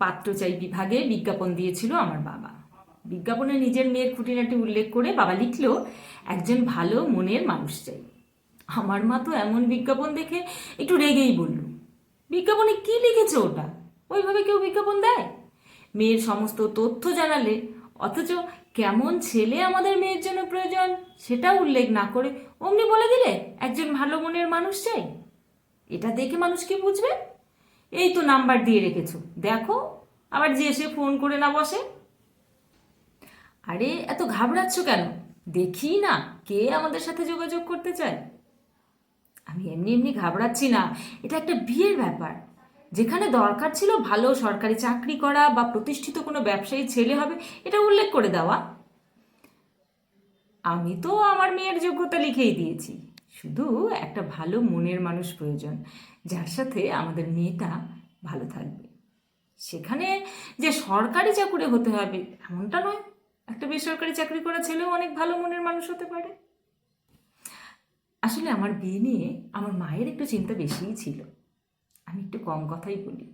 পাত্র চাই বিভাগে বিজ্ঞাপন দিয়েছিল আমার বাবা। বিজ্ঞাপনে নিজের মেয়ের খুঁটিনাটি উল্লেখ করে বাবা লিখলো, একজন ভালো মনের মানুষ চাই। আমার মা তো এমন বিজ্ঞাপন দেখে একটু রেগেই বলল, বিজ্ঞাপনে কি লিখেছে ওটা? ওইভাবে কেউ বিজ্ঞাপন দেয়? মেয়ের সমস্ত তথ্য জানালে, অথচ কেমন ছেলে আমাদের মেয়ের জন্য প্রয়োজন, সেটা উল্লেখ না করে অমনি বলে দিলে একজন ভালো মনের মানুষ চাই? এটা দেখে মানুষ কি বুঝবে? এই তো নাম্বার দিয়ে রেখেছো। দেখো, আবার যে এসে ফোন করে না বসে। আরে, এত ঘাবড়াচ্ছ কেন? দেখি না, কে আমাদের সাথে যোগাযোগ করতে চায়। আমি এমনি এমনি ঘাবড়াচ্ছি না। এটা একটা বিয়ের ব্যাপার। যেখানে দরকার ছিল ভালো সরকারি চাকরি করা বা প্রতিষ্ঠিত কোনো ব্যবসায়ী ছেলে হবে, এটা উল্লেখ করে দেওয়া। আমি তো আমার মেয়ের যোগ্যতা লিখেই দিয়েছি। শুধু একটা ভালো মনের মানুষ প্রয়োজন, যার সাথে আমাদের মেয়েটা ভালো থাকবে। সেখানে যে সরকারি চাকুরে হতে হবে, এমনটা নয়। একটা বেসরকারি চাকরি করা ছেলেও অনেক ভালো মনের মানুষ হতে পারে। আসলে আমার বিয়ে নিয়ে আমার মায়ের একটু চিন্তা বেশিই ছিল। আমি একটু কম কথাই বলি।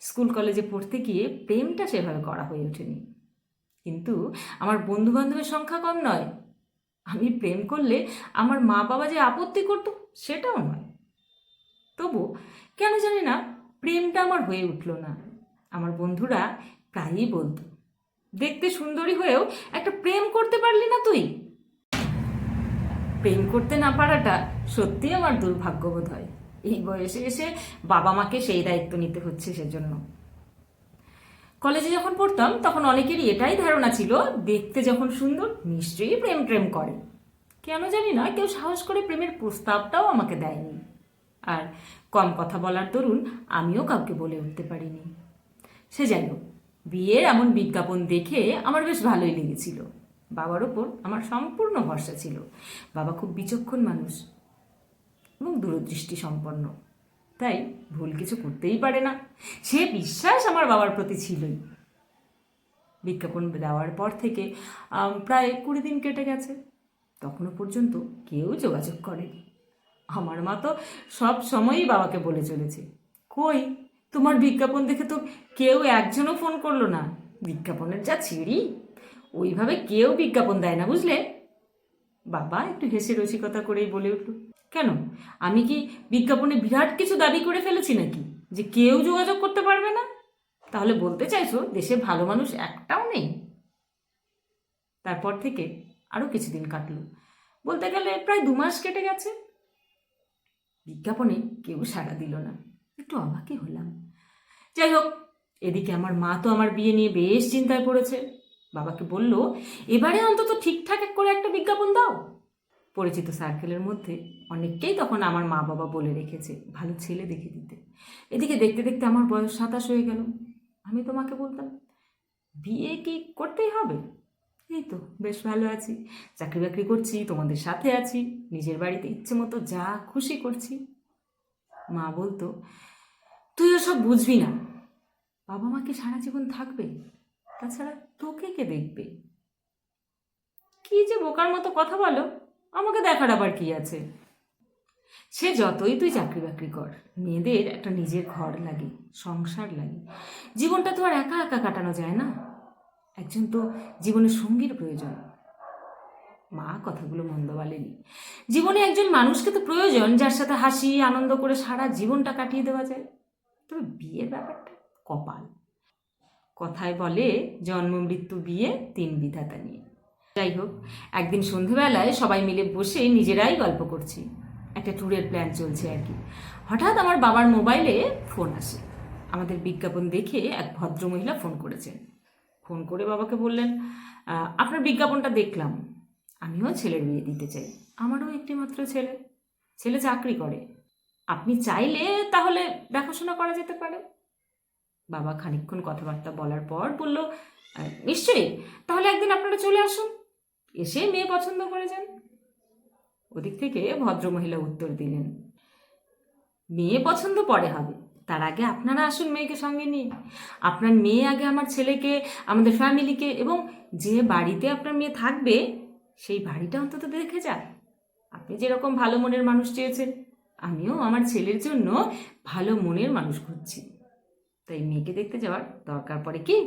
স্কুল কলেজে পড়তে গিয়ে প্রেমটা সেভাবে করা হয়ে ওঠেনি। কিন্তু আমার বন্ধু বান্ধবের সংখ্যা কম নয়। আমি প্রেম করলে আমার মা বাবা যে আপত্তি করতো, সেটাও নয়। তবু কেন জানি না, প্রেমটা আমার হয়ে উঠল না। আমার বন্ধুরা প্রায়ই বলতো, দেখতে সুন্দরী হয়েও একটা প্রেম করতে পারলি না তুই? প্রেম করতে না পারাটা সত্যি আমার দুর্ভাগ্যবোধ হয়। এই বয়সে এসে বাবা মাকে সেই দায়িত্ব নিতে হচ্ছে সেজন্য। কলেজে যখন পড়তাম, তখন অনেকেরই এটাই ধারণা ছিল, দেখতে যখন সুন্দর, নিশ্চয়ই প্রেম প্রেম করে। কেন জানি না, কেউ সাহস করে প্রেমের প্রস্তাবটাও আমাকে দেয়নি। আর কম কথা বলার দরুন, আমিও কাউকে বলে উঠতে পারিনি। সে যাই হোক, বিয়ের এমন বিজ্ঞাপন দেখে আমার বেশ ভালোই লেগেছিল। বাবার ওপর আমার সম্পূর্ণ ভরসা ছিল। বাবা খুব বিচক্ষণ মানুষ এবং দূরদৃষ্টি সম্পন্ন। তাই ভুল কিছু করতেই পারে না। সে বিশ্বাস আমার বাবার প্রতি ছিলই। বিজ্ঞাপন দেওয়ার পর থেকে প্রায় কুড়ি দিন কেটে গেছে। তখনও পর্যন্ত কেউ যোগাযোগ করেনি। আমার মা তো সব সময়ই বাবাকে বলে চলেছে। কই, তোমার বিজ্ঞাপন দেখে তো কেউ একজনও ফোন করল না। বিজ্ঞাপনের যা ছিঁড়ি, ওইভাবে কেউ বিজ্ঞাপন দেয় না, বুঝলে? বাবা একটু হেসে রসিকতা করেই বলে উঠল। কেন? আমি কি বিজ্ঞাপনে বিরাট কিছু দাবি করে ফেলেছি নাকি? যে কেউ যোগাযোগ করতে পারবে না? তাহলে বলতে চাইছো, দেশে ভালো মানুষ একটাও নেই? তারপর থেকে আরও কিছুদিন কাটলো। বলতে গেলে প্রায় দু মাস কেটে গেছে। বিজ্ঞাপনে কেউ সাড়া দিল না। একটু অবাকই হলাম। যাই হোক, এদিকে আমার মা তো আমার বিয়ে নিয়ে বেশ চিন্তায় পড়েছে। বাবাকে বলল, এবারে অন্তত ঠিকঠাক করে একটা বিজ্ঞাপন দাও। পরিচিত সার্কেলের মধ্যে অনেককেই তখন আমার মা বাবা বলে রেখেছে, ভালো ছেলে দেখে দিতে। এদিকে দেখতে দেখতে আমার বয়স সাতাশ হয়ে গেল। আমি তোমাকে বলতাম, বিয়ে কি করতেই হবে? এই তো, বেশ ভালো আছি। চাকরি বাকরি করছি, তোমাদের সাথে আছি, নিজের বাড়িতে ইচ্ছে মতো যা খুশি করছি। মা বলতো, তুই ওসব বুঝবি না। বাবা মাকে সারা জীবন থাকবে? তাছাড়া তোকে কে দেখবে? কি যে বোকার মতো কথা বলো। আমাকে দেখার আবার কি আছে? সে যতই তুই চাকরি বাকরি কর, মেয়েদের একটা নিজের ঘর লাগে, সংসার লাগে। জীবনটা তো আর একা একা কাটানো যায় না। একজন তো জীবনের সঙ্গীর প্রয়োজন। মা কথাগুলো মন্দ বলেনি। জীবনে একজন মানুষকে তো প্রয়োজন যার সাথে হাসি, আনন্দ করে সারা জীবনটা কাটিয়ে দেওয়া যায়। তবে বিয়ের ব্যাপারটা কপাল। কথায় বলে জন্ম, মৃত্যু, বিয়ে, তিন বিধাতা নিয়ে। যাই হোক, একদিন সন্ধেবেলায় সবাই মিলে বসে নিজেরাই গল্প করছি। একটা ট্যুরের প্ল্যান চলছে আর কি। হঠাৎ আমার বাবার মোবাইলে ফোন আসে। আমাদের বিজ্ঞাপন দেখে এক ভদ্রমহিলা ফোন করেছেন ফোন করে বাবাকে বললেন আপনার বিজ্ঞাপনটা দেখলাম। আমিও ছেলের বিয়ে দিতে চাই। আমারও একটি মাত্র ছেলে। ছেলে চাকরি করে। আপনি চাইলে তাহলে দেখাশোনা করা যেতে পারে। বাবা খানিকক্ষণ কথাবার্তা বলার পর বলল নিশ্চয়ই। তাহলে একদিন আপনারা চলে আসুন। এসে মেয়ে পছন্দ করে যান ওদিক থেকে ভদ্রমহিলা উত্তর দিলেন, মেয়ে পছন্দ পরে হবে। তার আগে আপনারা আসুন মেয়েকে সঙ্গে নিয়ে। আপনার মেয়ে আগে আমার ছেলেকে, আমাদের ফ্যামিলিকে এবং যে বাড়িতে আপনার মেয়ে থাকবে, সেই বাড়িটা অন্তত দেখে যাক আপনি যেরকম ভালো মনের মানুষ চেয়েছেন, আমিও আমার ছেলের জন্য ভালো মনের মানুষ খুঁজছি। তাই মেয়েকে দেখতে যাওয়ার দরকার পড়ে কি?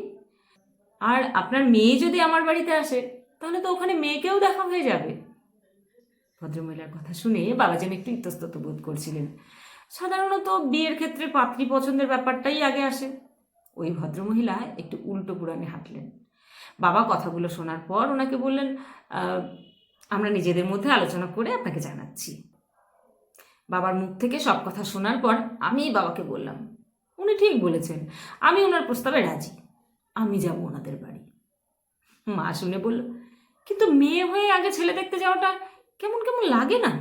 আর আপনার মেয়ে যদি আমার বাড়িতে আসে তাহলে তো ওখানে মেয়েকেও দেখা হয়ে যাবে। ভদ্রমহিলার কথা শুনে বাবা যেন একটু ইতস্তত বোধ করছিলেন। সাধারণত বিয়ের ক্ষেত্রে পাত্রী পছন্দের ব্যাপারটাই আগে আসে। ওই ভদ্রমহিলা একটু উল্টো পুরাণে হাঁটলেন। বাবা কথাগুলো শোনার পর ওনাকে বললেন আমরা নিজেদের মধ্যে আলোচনা করে আপনাকে জানাচ্ছি। বাবার মুখ থেকে সব কথা শোনার পর আমি বাবাকে বললাম, উনি ঠিক বলেছেন, আমি ওনার প্রস্তাবে রাজি। আমি যাব ওনাদের বাড়ি। মা শুনে বলল কিন্তু মেয়ে হয়ে আগে ছেলে দেখতে যাওয়াটা কেমন কেমন লাগে না?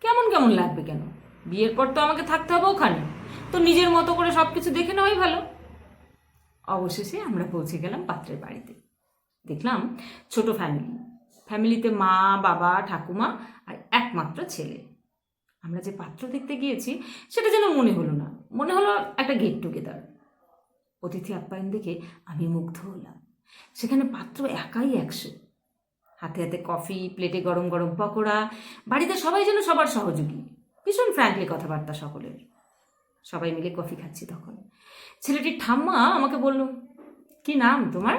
কেমন কেমন লাগবে কেন? বিয়ের পর তো আমাকে থাকতে হবে ওখানে। তো নিজের মতো করে সব কিছু দেখে নেওয়াই ভালো। অবশেষে আমরা পৌঁছে গেলাম পাত্রের বাড়িতে। দেখলাম ছোট ফ্যামিলি ফ্যামিলিতে মা, বাবা, ঠাকুমা আর একমাত্র ছেলে। আমরা যে পাত্র দেখতে গিয়েছি, সেটা যেন মনে হলো না। মনে হলো একটা গেট টুগেদার অতিথি আপ্যায়ন দেখে আমি মুগ্ধ হলাম। সেখানে পাত্র একাই একশো। হাতে হাতে কফি, প্লেটে গরম গরম পকোড়া। বাড়িতে সবাই যেন সবার সহযোগী। ভীষণ ফ্র্যাঙ্কলি কথাবার্তা সকলের। সবাই মিলে কফি খাচ্ছি তখন। ছেলেটির ঠাম্মা আমাকে বলল, কি নাম তোমার?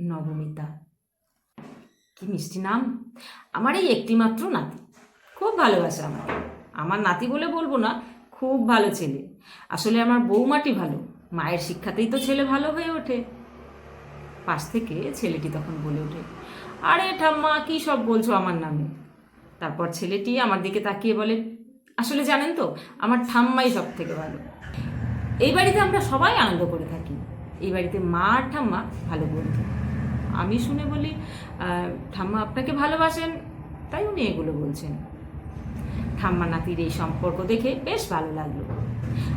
নবমিতা। কি মিষ্টি নাম? আমার এই একটি মাত্র নাতি। খুব ভালোবাসে আমার আমার নাতি বলে বলব না, খুব ভালো ছেলে। আসলে আমার বৌমাটি ভালো। মায়ের শিক্ষাতেই তো ছেলে ভালো হয়ে ওঠে। পাশ থেকে ছেলেটি তখন বলে ওঠে, আরে ঠাম্মা, কি সব বলছো আমার নামে? তারপর ছেলেটি আমার দিকে তাকিয়ে বলে, আসলে জানেন তো, আমার ঠাম্মাই সব থেকে ভালো। এই বাড়িতে আমরা সবাই আনন্দ করে থাকি। এই বাড়িতে মা আর ঠাম্মা ভালো বন্ধু। আমি শুনে বলি ঠাম্মা আপনাকে ভালোবাসেন, তাই উনি এগুলো বলছেন। ঠাম্মা নাতির এই সম্পর্ক দেখে বেশ ভালো লাগল।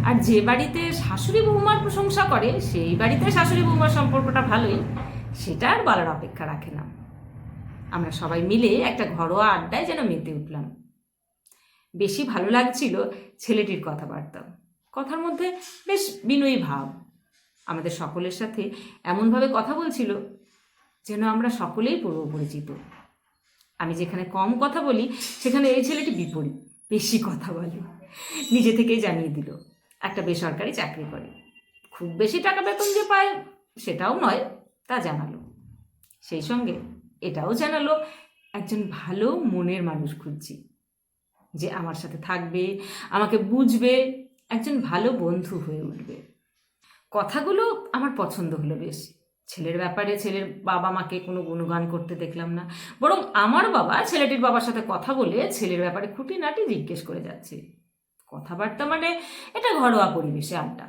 আর যে বাড়িতে শাশুড়ি বৌমার প্রশংসা করে, সেই বাড়িতে শাশুড়ি বৌমার সম্পর্কটা ভালোই, সেটা আর বলার অপেক্ষা রাখে না। আমরা সবাই মিলে একটা ঘরোয়া আড্ডায় যেন মেতে উঠলাম। বেশি ভালো লাগছিল ছেলেটির কথাবার্তা। কথার মধ্যে বেশ বিনয়ী ভাব। আমাদের সকলের সাথে এমনভাবে কথা বলছিল যেন আমরা সকলেই পূর্ব পরিচিত আমি যেখানে কম কথা বলি, সেখানে এই ছেলেটি বিপরীত। বেশি কথা বলে। নিজে থেকেই জানিয়ে দিল, একটা বেসরকারি চাকরি করে। খুব বেশি টাকা বেতন যে পায় সেটাও নয়, তা জানালো। সেই সঙ্গে এটাও জানালো, একজন ভালো মনের মানুষ খুঁজছি, যে আমার সাথে থাকবে, আমাকে বুঝবে, একজন ভালো বন্ধু হয়ে উঠবে। কথাগুলো আমার পছন্দ হলো বেশ। ছেলের ব্যাপারে ছেলের বাবা মাকে কোনো গুণগান করতে দেখলাম না। বরং আমার বাবা ছেলেটির বাবার সাথে কথা বলে ছেলের ব্যাপারে খুঁটিনাটি জিজ্ঞেস করে যাচ্ছে। কথাবার্তা মানে এটা ঘরোয়া পরিবেশে আড্ডা।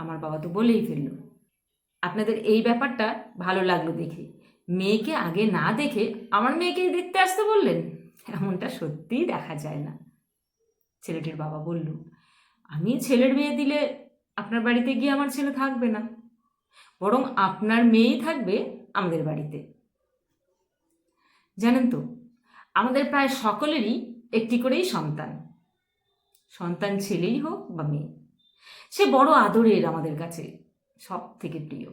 আমার বাবা তো বলেই ফেলল, আপনাদের এই ব্যাপারটা ভালো লাগল দেখে। মেয়েকে আগে না দেখে আমার মেয়েকেই দেখতে আসতে বললেন? এমনটা সত্যিই দেখা যায় না। ছেলেটির বাবা বলল, আমি ছেলের বিয়ে দিলে আপনার বাড়িতে গিয়ে আমার ছেলে থাকবে না। বরং আপনার মেয়েই থাকবে আমাদের বাড়িতে। জানেন তো, আমাদের প্রায় সকলেরই একটি করেই সন্তান। সন্তান ছেলেই হোক বা মেয়ে। সে বড় আদরের আমাদের কাছে সব থেকে প্রিয়।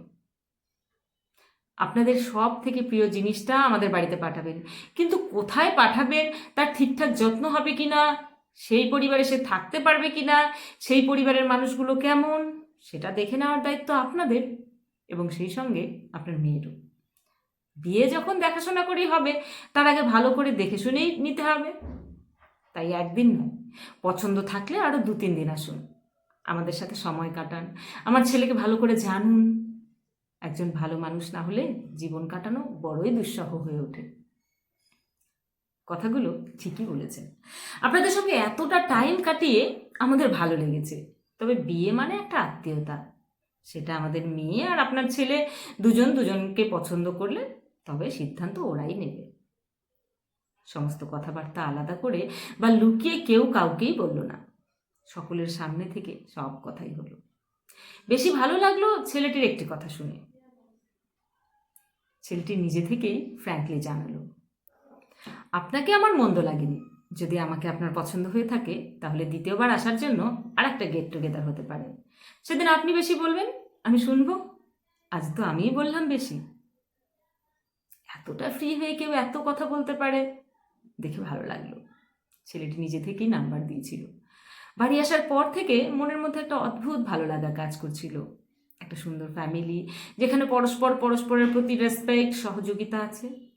আপনাদের সব থেকে প্রিয় জিনিসটা আমাদের বাড়িতে পাঠাবেন। কিন্তু কোথায় পাঠাবেন, তার ঠিকঠাক যত্ন হবে কি না, সেই পরিবারে সে থাকতে পারবে কি না, সেই পরিবারের মানুষগুলো কেমন, সেটা দেখে নেওয়ার দায়িত্ব আপনাদের। এবং সেই সঙ্গে আপনার মেয়েরও। বিয়ে যখন দেখাশোনা করেই হবে, তার আগে ভালো করে দেখে শুনেই নিতে হবে। তাই একদিন নয় পছন্দ থাকলে আরও দু তিন দিন আসুন। আমাদের সাথে সময় কাটান। আমার ছেলেকে ভালো করে জানুন। একজন ভালো মানুষ না হলে জীবন কাটানো বড়ই দুঃসহ হয়ে ওঠে। কথাগুলো ঠিকই বলেছেন। আপনাদের সঙ্গে এতটা টাইম কাটিয়ে আমাদের ভালো লেগেছে। তবে বিয়ে মানে একটা আত্মীয়তা। সেটা আমাদের মেয়ে আর আপনার ছেলে দুজন দুজনকে পছন্দ করলে তবে সিদ্ধান্ত ওরাই নেবে। সমস্ত কথাবার্তা আলাদা করে বা লুকিয়ে কেউ কাউকেই বলল না। সকলের সামনে থেকে সব কথাই হলো। বেশি ভালো লাগল ছেলেটির একটি কথা শুনে। ছেলেটি নিজে থেকেই ফ্র্যাঙ্কলি জানালো, আপনাকে আমার মন্দ লাগেনি। যদি আমাকে আপনার পছন্দ হয়ে থাকে, তাহলে দ্বিতীয়বার আসার জন্য আর একটা গেট টুগেদার হতে পারে। সেদিন আপনি বেশি বলবেন আমি শুনব? আজ তো আমিই বললাম বেশি। এতটা ফ্রি হয়ে কেউ এত কথা বলতে পারে? দেখে ভালো লাগল। ছেলেটি নিজে থেকেই নাম্বার দিয়েছিল। বাড়ি আসার পর থেকে মনের মধ্যে একটা অদ্ভুত ভালো লাগা কাজ করছিল। একটা সুন্দর ফ্যামিলি যেখানে পরস্পর পরস্পরের প্রতি রেসপেক্ট সহযোগিতা আছে।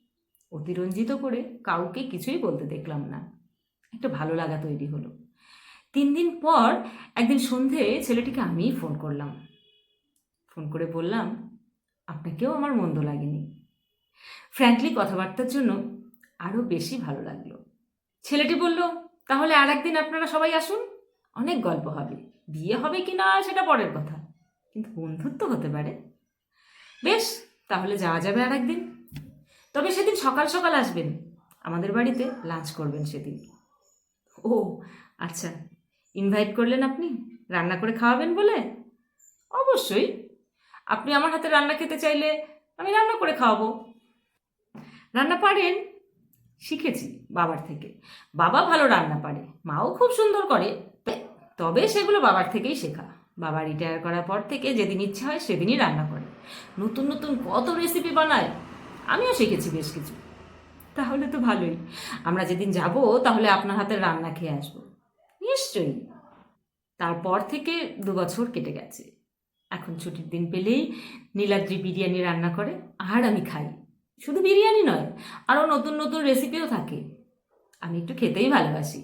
অতিরঞ্জিত করে কাউকে কিছুই বলতে দেখলাম না। একটা ভালো লাগা তৈরি হলো। তিন দিন পর একদিন সন্ধে ছেলেটিকে আমিই ফোন করলাম। ফোন করে বললাম, আপনাকেও আমার মন্দ লাগেনি। ফ্র্যাঙ্কলি কথাবার্তার জন্য আরও বেশি ভালো লাগল। ছেলেটি বলল, তাহলে আর একদিন আপনারা সবাই আসুন, অনেক গল্প হবে। বিয়ে হবে কি না সেটা পরের কথা, কিন্তু বন্ধুত্ব হতে পারে। বেশ, তাহলে যাওয়া যাবে আর একদিন তবে সেদিন সকাল সকাল আসবেন। আমাদের বাড়িতে লাঞ্চ করবেন সেদিন। ও আচ্ছা। ইনভাইট করলেন আপনি? রান্না করে খাওয়াবেন বলে? অবশ্যই। আপনি আমার হাতে রান্না খেতে চাইলে আমি রান্না করে খাওয়াবো। রান্না পারেন, শিখেছি বাবার থেকে। বাবা ভালো রান্না পারে, মাও খুব সুন্দর করে। তবে সেগুলো বাবার থেকেই শেখা। বাবা রিটায়ার করার পর থেকে যেদিন ইচ্ছা হয় সেদিনই রান্না করে। নতুন নতুন কত রেসিপি বানায়, আমিও শিখেছি বেশ কিছু। তাহলে তো ভালোই। আমরা যেদিন যাব, তাহলে আপনার হাতের রান্না খেয়ে আসব। নিশ্চয়ই। তারপর থেকে দু বছর কেটে গেছে। এখন ছুটির দিন পেলেই নীলাদ্রি বিরিয়ানি রান্না করে, আর আমি খাই। শুধু বিরিয়ানি নয়, আরও নতুন নতুন রেসিপিও থাকে। আমি একটু খেতেই ভালোবাসি।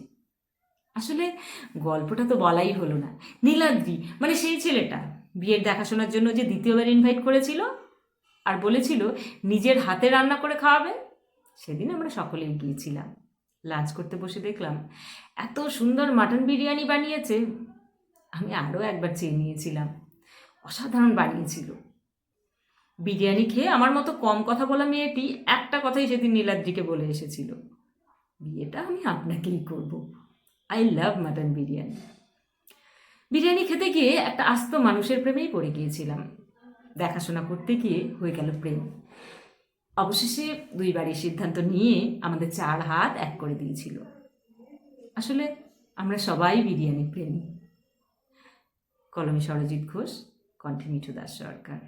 আসলে গল্পটা তো বলাই হলো না। নীলাদ্রি মানে সেই ছেলেটা, বিয়ের দেখাশোনার জন্য যে দ্বিতীয়বার ইনভাইট করেছিল আর বলেছিল, নিজের হাতে রান্না করে খাওয়াবে? সেদিন আমরা সকলেই গিয়েছিলাম। লাঞ্চ করতে বসে দেখলাম, এত সুন্দর মাটন বিরিয়ানি বানিয়েছে। আমি আরও একবার চেয়ে নিয়েছিলাম। অসাধারণ বানিয়েছিল বিরিয়ানি খেয়ে আমার মতো কম কথা বলা মেয়েটি একটা কথাই সেদিন নীলাদ্রিকে বলে এসেছিল। বিয়েটা আমি আপনাকেই করব। I love mutton biryani. Biryani খেতে গিয়ে একটা আস্ত মানুষের প্রেমেই পড়ে গিয়েছিলাম। দেখাশোনা করতে গিয়ে হয়ে গেল প্রেম। অবশেষে দুই বাড়ির সিদ্ধান্ত নিয়ে আমাদের চার হাত এক করে দিয়েছিল। আসলে আমরা সবাই বিরিয়ানি প্রেমী। কলমে সরজিৎ ঘোষ কণ্ঠে মিঠু দাস সরকার